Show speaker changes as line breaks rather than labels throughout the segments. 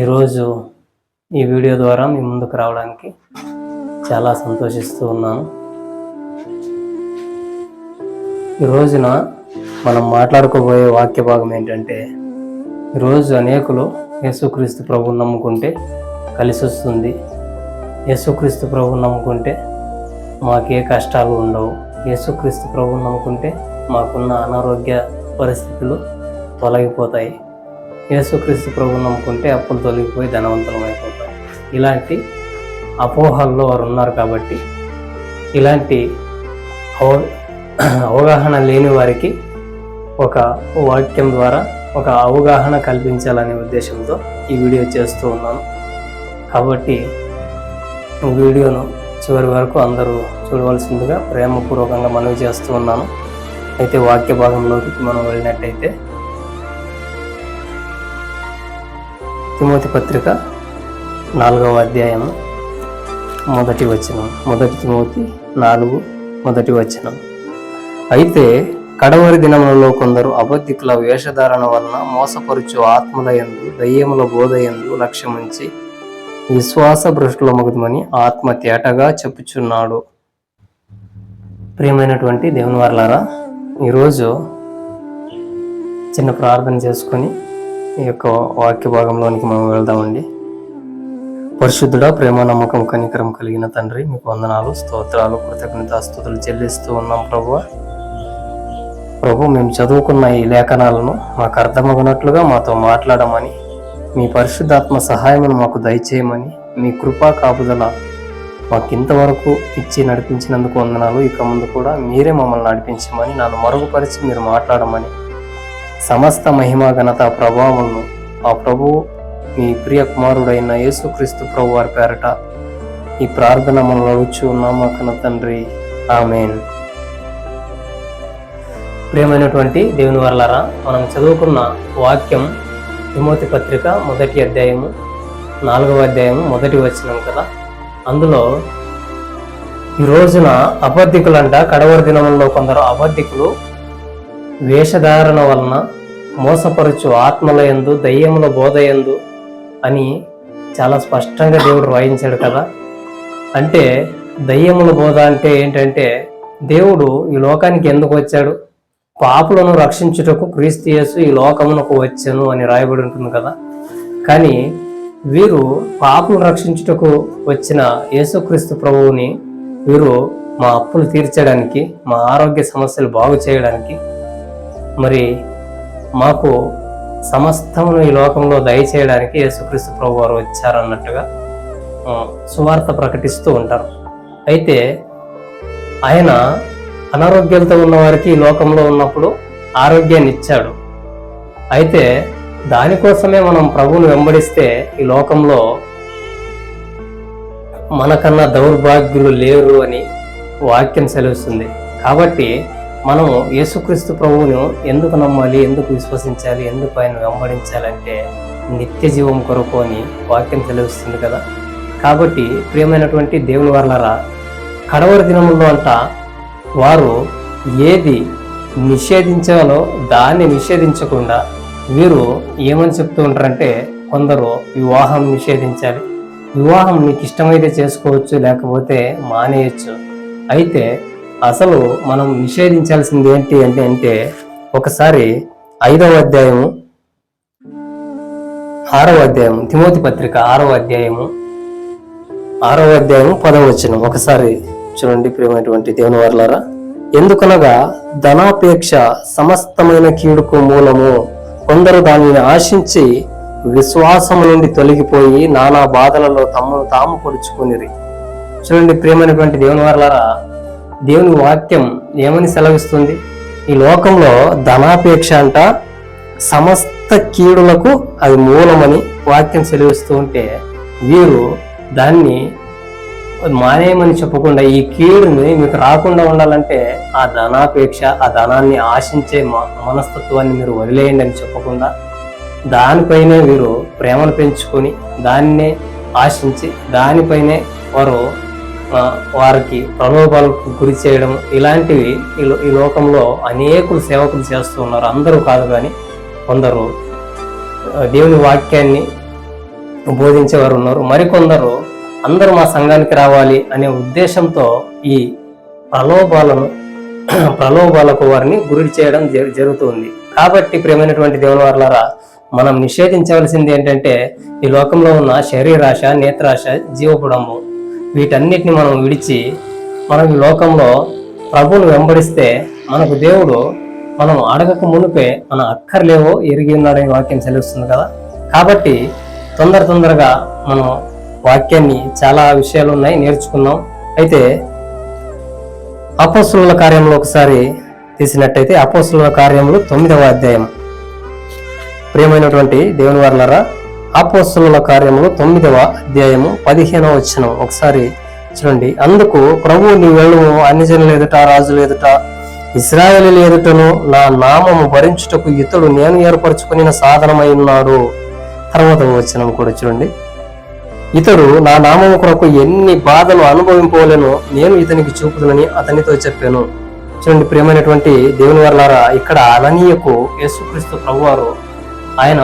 ఈరోజు ఈ వీడియో ద్వారా మీ ముందుకు రావడానికి చాలా సంతోషిస్తూ ఉన్నాను. ఈ రోజున మనం మాట్లాడుకోబోయే వాక్య భాగం ఏంటంటే ఈరోజు అనేకులు యేసుక్రీస్తు ప్రభువు నమ్ముకుంటే కలిసి వస్తుంది. యేసుక్రీస్తు ప్రభు నమ్ముకుంటే మాకే కష్టాలు ఉండవు. యేసుక్రీస్తు ప్రభు నమ్ముకుంటే మాకున్న అనారోగ్య పరిస్థితులు తొలగిపోతాయి. యేసుక్రీస్తు ప్రభు నమ్ముకుంటే అప్పులు తొలగిపోయి ధనవంతులం అయిపోతాం ఇలాంటి అపోహల్లో వారు ఉన్నారు కాబట్టి ఇలాంటి అవ అవగాహన లేని వారికి ఒక వాక్యం ద్వారా ఒక అవగాహన కల్పించాలనే ఉద్దేశంతో ఈ వీడియో చేస్తూ ఉన్నాను. కాబట్టి వీడియోను చివరి వరకు అందరూ చూడవలసిందిగా ప్రేమపూర్వకంగా మనవి చేస్తూ ఉన్నాను. అయితే వాక్య భాగంలోకి మనం వెళ్ళినట్టయితే తిమోతి పత్రిక నాలుగవ అధ్యాయం మొదటి వచనం. మొదటి తిమోతి నాలుగు మొదటి వచనం. అయితే కడవరి దినములలో కొందరు అబద్ధికుల వేషధారణ వలన మోసపరుచు ఆత్మలయందు దయ్యముల బోధయందు లక్ష్యముంచి విశ్వాస భ్రష్టుల మగుదమని ఆత్మ తేటగా చెప్పుచున్నాడు. ప్రియమైనటువంటి దేవుని వారలారా ఈరోజు చిన్న ప్రార్థన చేసుకొని ఈ యొక్క వాక్య భాగంలోనికి మనం వెళ్దామండి. పరిశుద్ధుడ ప్రేమ నమ్మకం కనికరం కలిగిన తండ్రి మీకు వందనాలు స్తోత్రాలు కృతజ్ఞత స్థుతులు చెల్లిస్తూ ఉన్నాం ప్రభు ప్రభు మేము చదువుకున్న ఈ లేఖనాలను మాకు అర్థమగినట్లుగా మాతో మాట్లాడమని మీ పరిశుద్ధాత్మ సహాయమును మాకు దయచేయమని మీ కృపా కాపుదల మాకు ఇంతవరకు ఇచ్చి నడిపించినందుకు వందనాలు. ఇక ముందు కూడా మీరే మమ్మల్ని నడిపించమని నన్ను మరుగుపరిచి మీరు మాట్లాడమని సమస్త మహిమ ఘనత ప్రభావములను ఆ ప్రభువు మీ ప్రియ కుమారుడైన యేసుక్రీస్తు ప్రభు వారి పేరట ఈ ప్రార్థన మనం అడుగుచు ఉన్నామా కన తండ్రి. ఆమెన్. ప్రియమైనటువంటి దేవుని వర్లారా మనం చదువుకున్న వాక్యం తిమోతి పత్రిక మొదటి అధ్యాయము నాలుగవ అధ్యాయము మొదటి వచనం కదా? అందులో ఈ రోజున అబద్ధికులంట కడవరి దినంలో కొందరు అబద్ధికులు వేషధారణ వలన మోసపరచు ఆత్మలయందు దయ్యముల బోధయందు అని చాలా స్పష్టంగా దేవుడు వాయించాడు కదా. అంటే దయ్యముల బోధ అంటే ఏంటంటే దేవుడు ఈ లోకానికి ఎందుకు వచ్చాడు? పాపులను రక్షించుటకు క్రీస్తు యేసు ఈ లోకమునకు వచ్చాను అని రాయబడి ఉంటుంది కదా. కానీ వీరు పాపులను రక్షించుటకు వచ్చిన యేసుక్రీస్తు ప్రభువుని వీరు మా అప్పులు తీర్చడానికి మా ఆరోగ్య సమస్యలు బాగు చేయడానికి మరి మాకు సమస్తమును ఈ లోకంలో దయచేయడానికి యేసుక్రీస్తు ప్రభు వారు వచ్చారన్నట్టుగా సువార్త ప్రకటిస్తూ ఉంటారు. అయితే ఆయన అనారోగ్యంతో ఉన్నవారికి ఈ లోకంలో ఉన్నప్పుడు ఆరోగ్యాన్ని ఇచ్చాడు. అయితే దానికోసమే మనం ప్రభువును వెంబడిస్తే ఈ లోకంలో మనకన్నా దౌర్భాగ్యులు లేరు అని వాక్యం సెలవుస్తుంది. కాబట్టి మనము యేసుక్రీస్తు ప్రభువును ఎందుకు నమ్మాలి ఎందుకు విశ్వసించాలి ఎందుకు ఆయన వెంబడించాలంటే నిత్య జీవం కొరకు అని వాక్యం తెలివిస్తుంది కదా. కాబట్టి ప్రియమైనటువంటి దేవుని వర్లరా కడవరి దినముల్లో అంట వారు ఏది నిషేధించాలో దాన్ని నిషేధించకుండా వీరు ఏమని చెప్తూ ఉంటారంటే కొందరు వివాహం నిషేధించాలి. వివాహం నీకు ఇష్టమైతే చేసుకోవచ్చు లేకపోతే మానేయచ్చు. అయితే అసలు మనం నిషేధించాల్సింది ఏంటి అంటే అంటే ఒకసారి ఐదవ అధ్యాయము ఆరవ అధ్యాయం తిమోతి పత్రిక ఆరవ అధ్యాయము ఆరవ అధ్యాయం పదవ వచ్చిన ఒకసారి చూడండి ప్రియమైనటువంటి దేవుని వర్లారా. ఎందుకనగా ధనాపేక్ష సమస్తమైన కీడుకు మూలము కొందరు దానిని ఆశించి విశ్వాసము నుండి తొలగిపోయి నానా బాధలలో తమను తాము పొడుచుకుని చూడండి ప్రియమైనటువంటి దేవుని వర్లారా దేవుని వాక్యం ఏమని సెలవిస్తుంది? ఈ లోకంలో ధనాపేక్ష అంట సమస్త కీడులకు అది మూలమని వాక్యం సెలవిస్తూ ఉంటే వీరు దాన్ని మానేయమని చెప్పకుండా ఈ కీడుని మీకు రాకుండా ఉండాలంటే ఆ ధనాపేక్ష ఆ ధనాన్ని ఆశించే మనస్తత్వాన్ని మీరు వదిలేయండి అని చెప్పకుండా దానిపైనే వీరు ప్రేమను పెంచుకొని దాన్నే ఆశించి దానిపైనే వారు వారికి ప్రలోభాలకు గురి చేయడం ఇలాంటివి ఈ లోకంలో అనేకులు సేవకులు చేస్తూ ఉన్నారు. అందరూ కాదు కానీ కొందరు. దేవుని వాక్యాన్ని బోధించేవారు ఉన్నారు. మరికొందరు అందరూ మా సంఘానికి రావాలి అనే ఉద్దేశంతో ఈ ప్రలోభాలను ప్రలోభాలకు వారిని గురి చేయడం జరుగుతుంది. కాబట్టి ప్రేమైనటువంటి దేవుని వారులారా మనం నిషేధించవలసింది ఏంటంటే ఈ లోకంలో ఉన్న శరీరాశ నేత్రాశ జీవపుడంబం వీటన్నిటిని మనం విడిచి మనం ఈ లోకంలో ప్రభువును వెంబడిస్తే మనకు దేవుడు మనం అడగక మునిపే మన అక్కర్లేవో ఎరిగి ఉన్నాడని వాక్యం సెలవుస్తుంది కదా. కాబట్టి తొందర తొందరగా మనం వాక్యాన్ని చాలా విషయాలు ఉన్నాయి నేర్చుకున్నాం. అయితే అపోసుల కార్యంలో ఒకసారి తీసినట్టయితే అపోసుల కార్యములు తొమ్మిదవ అధ్యాయం. ప్రియమైనటువంటి దేవుని వర్లరా అపోస్తుల కార్యములు తొమ్మిదవ అధ్యాయము పదిహేనవ వచ్చిన ఒకసారి చూడండి. అందుకు ప్రభు నీ వెళ్ళము అన్ని ఎదుట రాజుల ఎదుట ఇస్రాయేలీల ఎదుటను నా నామము భరించుటకు ఇతడు నేను ఏర్పరచుకుని సాధనమై ఉన్నాడు. తర్వాత వచనం కూడా చూడండి. ఇతడు నా నామము కొరకు ఎన్ని బాధలు అనుభవింపలేను నేను ఇతనికి చూపుదనని అతనితో చెప్పాను. చూడండి ప్రియమైనటువంటి దేవుని వర్లారా ఇక్కడ అననీయకు యేసుక్రీస్తు ప్రభువారు ఆయన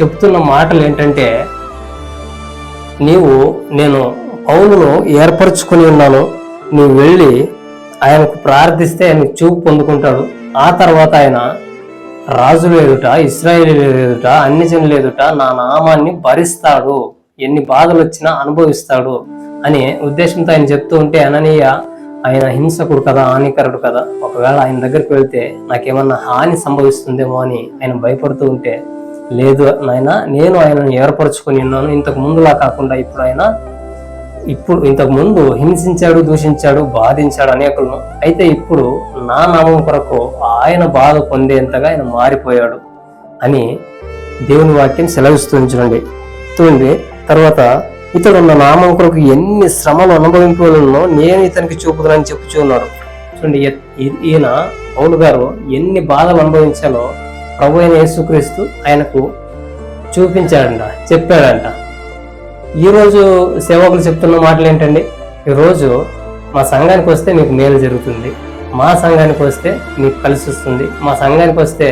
చెప్తున్న మాటలు ఏంటంటే నీవు నేను పౌలును ఏర్పరచుకుని ఉన్నాను నువ్వు వెళ్ళి ఆయనకు ప్రార్థిస్తే ఆయన చూపు పొందుకుంటాడు. ఆ తర్వాత ఆయన రాజులు ఎదుట ఇస్రాయేలీల ఎదుట అన్ని జనులు ఎదుట నా నామాన్ని భరిస్తాడు ఎన్ని బాధలు వచ్చినా అనుభవిస్తాడు అనే ఉద్దేశంతో ఆయన చెప్తూ ఉంటే అననీయ ఆయన హింసకుడు కదా హానికరుడు కదా ఒకవేళ ఆయన దగ్గరికి వెళ్తే నాకేమన్నా హాని సంభవిస్తుందేమో అని ఆయన భయపడుతూ ఉంటే లేదు నాయన నేను ఆయనను ఏర్పరచుకొని ఉన్నాను. ఇంతకు ముందులా కాకుండా ఇప్పుడు ఆయన ఇప్పుడు ఇంతకు ముందు హింసించాడు దూషించాడు బాధించాడు అనేకులను. అయితే ఇప్పుడు నా నామం కొరకు ఆయన బాధ పొందేంతగా ఆయన మారిపోయాడు అని దేవుని వాక్యం సెలవిస్తూ చూడండి చూడండి తర్వాత ఇతడు నా నామం కొరకు ఎన్ని శ్రమలు అనుభవింపలను నేను ఇతనికి చూపుతానని చెప్పుచున్నాడు చూడండి ఈయన పౌలు గారు ఎన్ని బాధలు అనుభవించాలో ప్రభు అయిన యేసుక్రీస్తు ఆయనకు చూపించాడంట చెప్పాడంట. ఈరోజు సేవకులు చెప్తున్న మాటలు ఏంటండి? ఈరోజు మా సంఘానికి వస్తే మీకు మేలు జరుగుతుంది. మా సంఘానికి వస్తే మీకు కలిసి వస్తుంది. మా సంఘానికి వస్తే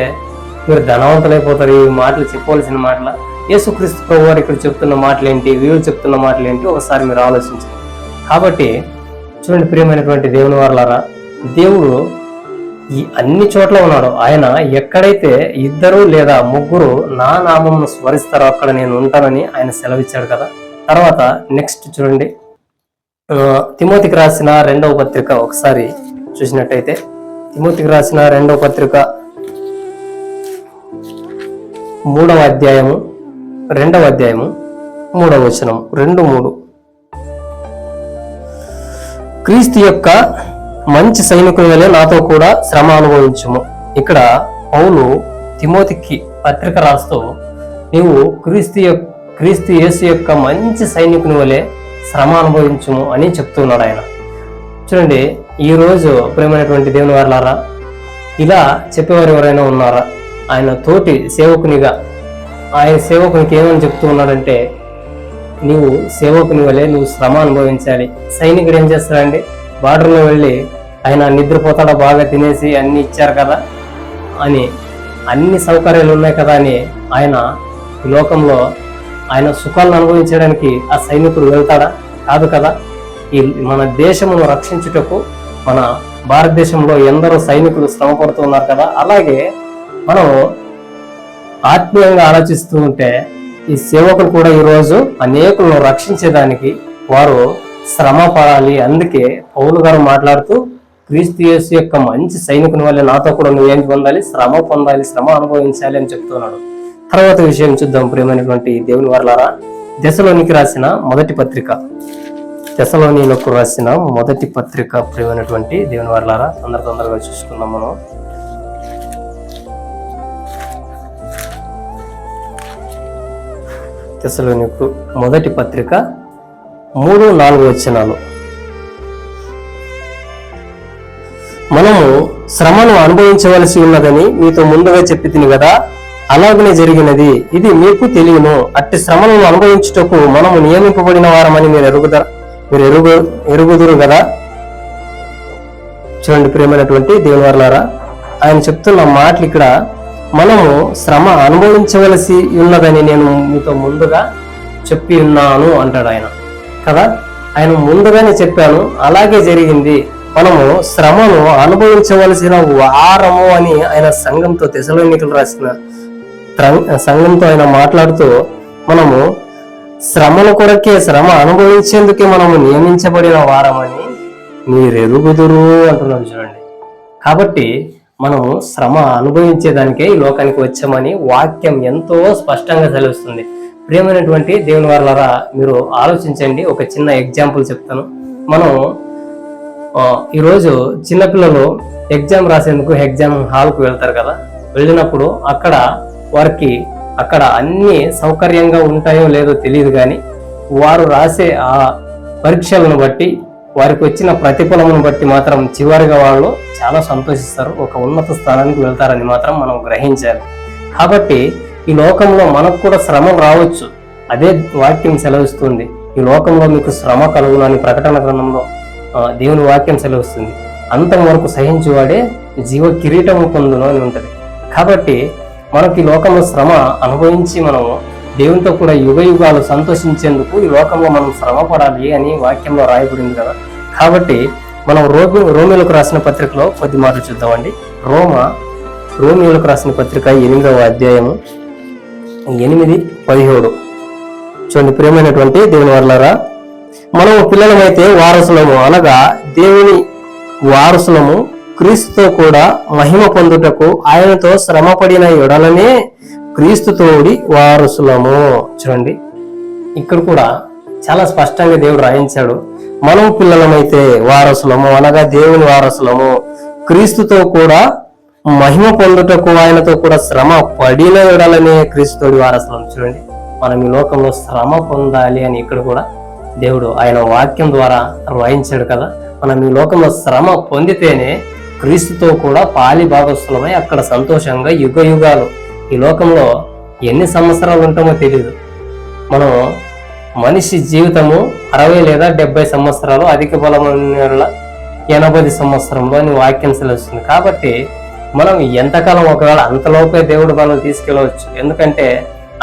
మీరు ధనవంతులైపోతారు ఈ మాటలు చెప్పవలసిన మాటల? యేసుక్రీస్తు ప్రభు వారు ఇక్కడ చెప్తున్న మాటలు ఏంటి వీళ్ళు చెప్తున్న మాటలు ఏంటి ఒకసారి మీరు ఆలోచించండి. కాబట్టి చూడండి ప్రియమైనటువంటి దేవుని వారులారా దేవుడు ఈ అన్ని చోట్ల ఉన్నాడు. ఆయన ఎక్కడైతే ఇద్దరు లేదా ముగ్గురు నా నామమును స్మరిస్తారో అక్కడ నేను ఉంటానని ఆయన సెలవిచ్చాడు కదా. తర్వాత నెక్స్ట్ చూడండి. తిమోతికి రాసిన రెండవ పత్రిక ఒకసారి చూసినట్టయితే తిమోతికి రాసిన రెండవ పత్రిక మూడవ అధ్యాయము రెండవ అధ్యాయము మూడవ వచనం రెండు మూడు. క్రీస్తు యొక్క మంచి సైనికుల వలె నాతో కూడా శ్రమ అనుభవించుము. ఇక్కడ పౌలు తిమోతికి పత్రిక రాస్తూ నీవు క్రీస్తు యొక్క క్రీస్తు యేసు యొక్క మంచి సైనికుని వలె శ్రమ అనుభవించుము అని చెప్తున్నాడు ఆయన. చూడండి ఈ రోజు ప్రేమైనటువంటి దేవుని వారులారా ఇలా చెప్పేవారు ఎవరైనా ఉన్నారా? ఆయన తోటి సేవకునిగా ఆయన సేవకునికి ఏమని చెప్తూ ఉన్నాడంటే నీవు సేవకుని వలె నువ్వు శ్రమ అనుభవించాలి. సైనికుడు ఏం చేస్తాడండి బార్డర్లో వెళ్ళి ఆయన నిద్రపోతాడా బాగా తినేసి అన్ని ఇచ్చారు కదా అని అన్ని సౌకర్యాలు ఉన్నాయి కదా అని ఆయన ఈ లోకంలో ఆయన సుఖాలను అనుభవించడానికి ఆ సైనికుడు వెళ్తాడా? కాదు కదా. ఈ మన దేశమును రక్షించుటకు మన భారతదేశంలో ఎందరో సైనికులు శ్రమ పడుతున్నారు కదా. అలాగే మనం ఆత్మీయంగా ఆలోచిస్తూ ఉంటే ఈ సేవకులు కూడా ఈరోజు అనేకులను రక్షించేదానికి వారు శ్రమ పడాలి అందుకే పౌలు గారు మాట్లాడుతూ క్రీస్తు యేసు యొక్క మంచి సైనికుని వల్ల నాతో కూడా నువ్వేం పొందాలి? శ్రమ పొందాలి శ్రమ అనుభవించాలి అని చెప్తున్నాడు. తర్వాత విషయం చూద్దాం ప్రేమైనటువంటి దేవుని వర్లారా. దశలోనికి రాసిన మొదటి పత్రిక. దశలోనిలకు రాసిన మొదటి పత్రిక ప్రియమైనటువంటి దేవుని వర్లారా తొందర తొందరగా చూసుకుందాం మనం. దశలోనికు మొదటి పత్రిక మూడు నాలుగు వచ్చినాలు శ్రమను అనుభవించవలసి ఉన్నదని మీతో ముందుగా చెప్పి తిని కదా అలాగనే జరిగినది. ఇది మీకు తెలియను. అట్టి శ్రమలను అనుభవించుటకు మనము నియమింపబడిన వారమని మీరు ఎరుగుదర మీరు ఎరుగు ఎరుగుదురు కదా చూడండి ప్రియమైనటువంటి దేవుని వర్లారా ఆయన చెప్తున్న మాటలు ఇక్కడ మనము శ్రమ అనుభవించవలసి ఉన్నదని నేను మీతో ముందుగా చెప్పి ఉన్నాను అంటాడు ఆయన. కదా? ఆయన ముందుగానే చెప్పాను అలాగే జరిగింది. మనము శ్రమను అనుభవించవలసిన వారము అని ఆయన సంఘంతో తెసలోనికలు రాసిన సంఘంతో ఆయన మాట్లాడుతూ మనము శ్రమను కొరకే శ్రమ అనుభవించేందుకే మనము నియమించబడిన వారమని మీరెరుగుదురు అంటున్నాడు చూడండి. కాబట్టి మనము శ్రమ అనుభవించేదానికే ఈ లోకానికి వచ్చామని వాక్యం ఎంతో స్పష్టంగా తెలుస్తుంది ప్రియమైనటువంటి దేవుని వాళ్ళరా మీరు ఆలోచించండి. ఒక చిన్న ఎగ్జాంపుల్ చెప్తాను. మనం ఈరోజు చిన్నపిల్లలు ఎగ్జామ్ రాసేందుకు ఎగ్జామ్ హాల్కు వెళ్తారు కదా. వెళ్ళినప్పుడు అక్కడ వారికి అక్కడ అన్ని సౌకర్యంగా ఉంటాయో లేదో తెలియదు కానీ వారు రాసే ఆ పరీక్షలను బట్టి వారికి వచ్చిన ప్రతిఫలమును బట్టి మాత్రం చివరిగా వాళ్ళు చాలా సంతోషిస్తారు. ఒక ఉన్నత స్థానానికి వెళ్తారని మాత్రం మనం గ్రహించాలి. కాబట్టి ఈ లోకంలో మనకు కూడా శ్రమ రావచ్చు. అదే వాక్యం సెలవిస్తుంది. ఈ లోకంలో మీకు శ్రమ కలుగునని అని ప్రకటన గ్రంథంలో దేవుని వాక్యం సెలవుస్తుంది. అంతం వరకు సహించువాడే జీవ కిరీటము పొందును అని ఉంటుంది. కాబట్టి మనకి లోకంలో శ్రమ అనుభవించి మనం దేవునితో కూడా యుగ యుగాలు సంతోషించేందుకు ఈ లోకంలో మనం శ్రమ పడాలి అని వాక్యంలో రాయబడింది కదా. కాబట్టి మనం రోమి రోమిలకు రాసిన పత్రికలో కొద్ది మాటలు చూద్దామండి. రోమ రోమిలకు రాసిన పత్రిక ఎనిమిదవ అధ్యాయము ఎనిమిది పదిహేడు. చూడండి ప్రియమైనటువంటి దేవుని వర్లారా మనము పిల్లలమైతే వారసులము. అనగా దేవుని వారసులము క్రీస్తుతో కూడా మహిమ పొందుటకు ఆయనతో శ్రమపడిన ఎడలనే క్రీస్తుతోడి వారసులము. చూడండి. ఇక్కడ కూడా చాలా స్పష్టంగా దేవుడు రాయించాడు. మనం పిల్లలమైతే వారసులము అనగా దేవుని వారసులము. క్రీస్తుతో కూడా మహిమ పొందుటకు ఆయనతో కూడా శ్రమ పడిన ఎడలనే క్రీస్తుతోడి వారసులం చూడండి. మనం ఈ లోకంలో శ్రమ పొందాలి అని ఇక్కడ కూడా దేవుడు ఆయన వాక్యం ద్వారా రాయించాడు కదా. మనం ఈ లోకంలో శ్రమ పొందితేనే క్రీస్తుతో కూడా పాలి భాగస్థులమై అక్కడ సంతోషంగా యుగ యుగాలు ఈ లోకంలో ఎన్ని సంవత్సరాలు ఉంటామో తెలియదు మనం మనిషి జీవితము అరవై లేదా డెబ్బై సంవత్సరాలు అధిక బలమైన ఎనభై సంవత్సరంలో అని వాక్యం సెలవుస్తుంది కాబట్టి మనం ఎంతకాలం ఒకవేళ అంతలోపే దేవుడు మనం తీసుకెళ్ళవచ్చు. ఎందుకంటే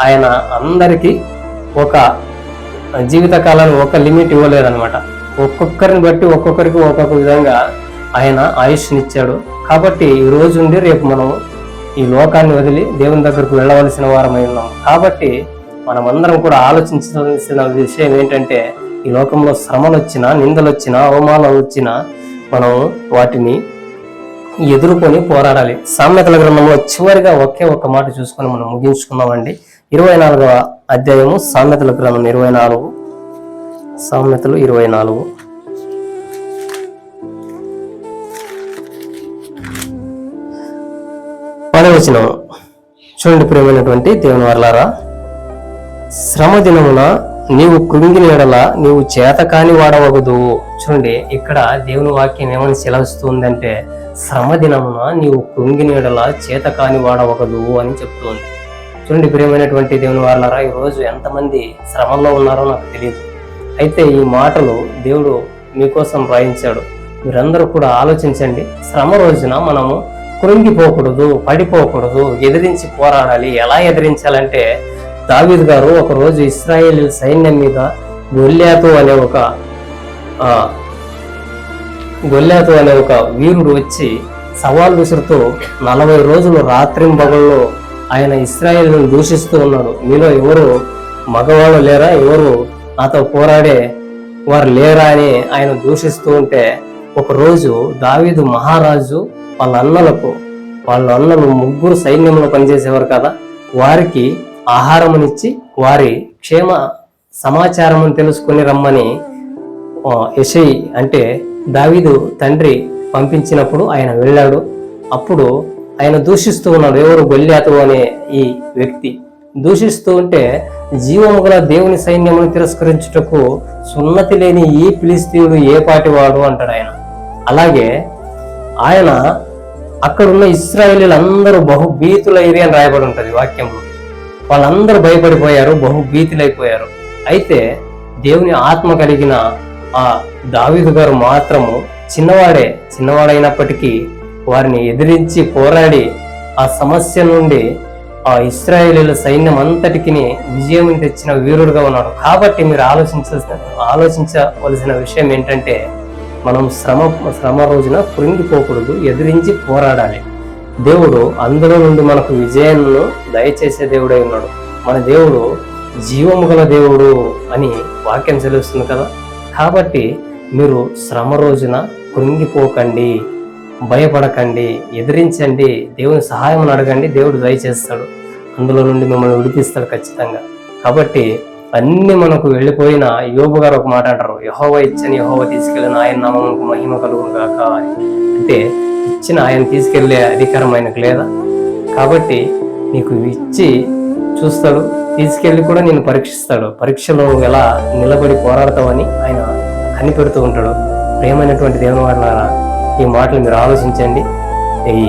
ఆయన అందరికీ ఒక జీవిత ఒక లిమిట్ ఇవ్వలేదన్నమాట. ఒక్కొక్కరిని బట్టి ఒక్కొక్కరికి ఒక్కొక్క విధంగా ఆయన ఆయుష్నిచ్చాడు. కాబట్టి ఈ రోజు ఉండి రేపు మనం ఈ లోకాన్ని వదిలి దేవుని దగ్గరకు వెళ్ళవలసిన వారమై ఉన్నాం. కాబట్టి మనమందరం కూడా ఆలోచించాల్సిన విషయం ఏంటంటే ఈ లోకంలో శ్రమలు వచ్చినా నిందలు వచ్చినా అవమానాలు వచ్చినా మనం వాటిని ఎదుర్కొని పోరాడాలి. సామెతల గ్రంథంలో చివరిగా ఒకే ఒక్క మాట చూసుకొని మనం ముగించుకున్నామండి ఇరవై నాలుగవ అధ్యాయము సామెతల గ్రంథం ఇరవై నాలుగు. సామెతలు ఇరవై నాలుగు. పదవచనం. చూడండి ప్రియమైనటువంటి దేవుని వర్లారా శ్రమ దినమున నీవు కృంగిన ఎడల నీవు చేత కాని వాడవగదు. చూడండి ఇక్కడ దేవుని వాక్యం ఏమని సెలవిస్తుందంటే శ్రమ దినమున నీవు కృంగిన ఎడల చేతకాని వాడవగదు అని చెప్తుంది. చూడండి ప్రియమైనటువంటి దేవుని వాళ్ళారా ఈరోజు ఎంతమంది శ్రమంలో ఉన్నారో నాకు తెలియదు. అయితే ఈ మాటలు దేవుడు మీకోసం రాయించాడు మీరందరూ కూడా ఆలోచించండి. శ్రమ రోజున మనము కృంగిపోకూడదు పడిపోకూడదు ఎదిరించి పోరాడాలి. ఎలా ఎదిరించాలంటే దావీద్ గారు ఒక రోజు ఇస్రాయేల్ సైన్యం మీద గొల్లాతు అనే ఒక ఆ, గొల్లాతు అనే ఒక వీరుడు వచ్చి సవాల్ విసురుతూ నలభై రోజులు రాత్రింబగళ్ళు ఆయన ఇస్రాయేల్ను దూషిస్తూ ఉన్నాడు. మీలో ఎవరు మగవాళ్ళు లేరా? ఎవరు నాతో పోరాడే వారు లేరా అని ఆయన దూషిస్తూ ఉంటే ఒకరోజు దావీదు మహారాజు వాళ్ళ అన్నలకు వాళ్ళ అన్నలు ముగ్గురు సైన్యంలో పనిచేసేవారు కదా వారికి ఆహారమునిచ్చి వారి క్షేమ సమాచారం తెలుసుకుని రమ్మని ఆ, అంటే దావీదు తండ్రి పంపించినప్పుడు ఆయన వెళ్ళాడు. అప్పుడు ఆయన దూషిస్తూ ఉన్నాడు. ఎవరు గొల్లాతు అనే ఈ వ్యక్తి. దూషిస్తూ ఉంటే జీవము గల దేవుని సైన్యమును తిరస్కరించుటకు సున్నతి లేని ఈ ఫిలిస్తీయుడు ఏ పాటి వాడు అంటాడు ఆయన. అలాగే ఆయన అక్కడున్న ఇస్రాయేలీలందరూ అందరూ అని రాయబడి ఉంటుంది వాక్యంలో. వాళ్ళందరూ భయపడిపోయారు బహుభీతులైపోయారు. అయితే దేవుని ఆత్మ కలిగిన ఆ దావీదు గారు మాత్రము చిన్నవాడే చిన్నవాడైనప్పటికీ వారిని ఎదిరించి పోరాడి ఆ సమస్య నుండి ఆ ఇస్రాయేలీల సైన్యం అంతటికి విజయం తెచ్చిన వీరుడుగా ఉన్నాడు. కాబట్టి మీరు ఆలోచించాల్సిన ఆలోచించవలసిన విషయం ఏంటంటే మనం శ్రమ శ్రమ రోజున కృంగిపోకూడదు ఎదిరించి పోరాడాలి. దేవుడు అందులో నుండి మనకు విజయాలను దయచేసే దేవుడై ఉన్నాడు. మన దేవుడు జీవము గల దేవుడు అని వాక్యం తెలుస్తుంది కదా. కాబట్టి మీరు శ్రమ రోజున కృంగిపోకండి. భయపడకండి ఎదిరించండి దేవుని సహాయం అడగండి దేవుడు దయచేస్తాడు. అందులో నుండి మిమ్మల్ని విడిపిస్తాడు ఖచ్చితంగా. కాబట్టి అన్ని మనకు వెళ్ళిపోయిన యోబు గారు ఒక మాట అంటారు యహోవ ఇచ్చని యహోవ తీసుకెళ్ళిన ఆయన నామమునకు మహిమ కలుగును కాక అని. అంటే ఇచ్చిన ఆయన తీసుకెళ్ళే అధికారం ఆయనకు లేదా? కాబట్టి నీకు ఇచ్చి చూస్తాడు తీసుకెళ్ళి కూడా నేను పరీక్షిస్తాడు. పరీక్షలో ఎలా నిలబడి పోరాడతావని ఆయన కనిపెడుతూ ఉంటాడు. ప్రేమైనటువంటి దేవుని వాళ్ళ ఈ మాటలు మీరు ఆలోచించండి. ఈ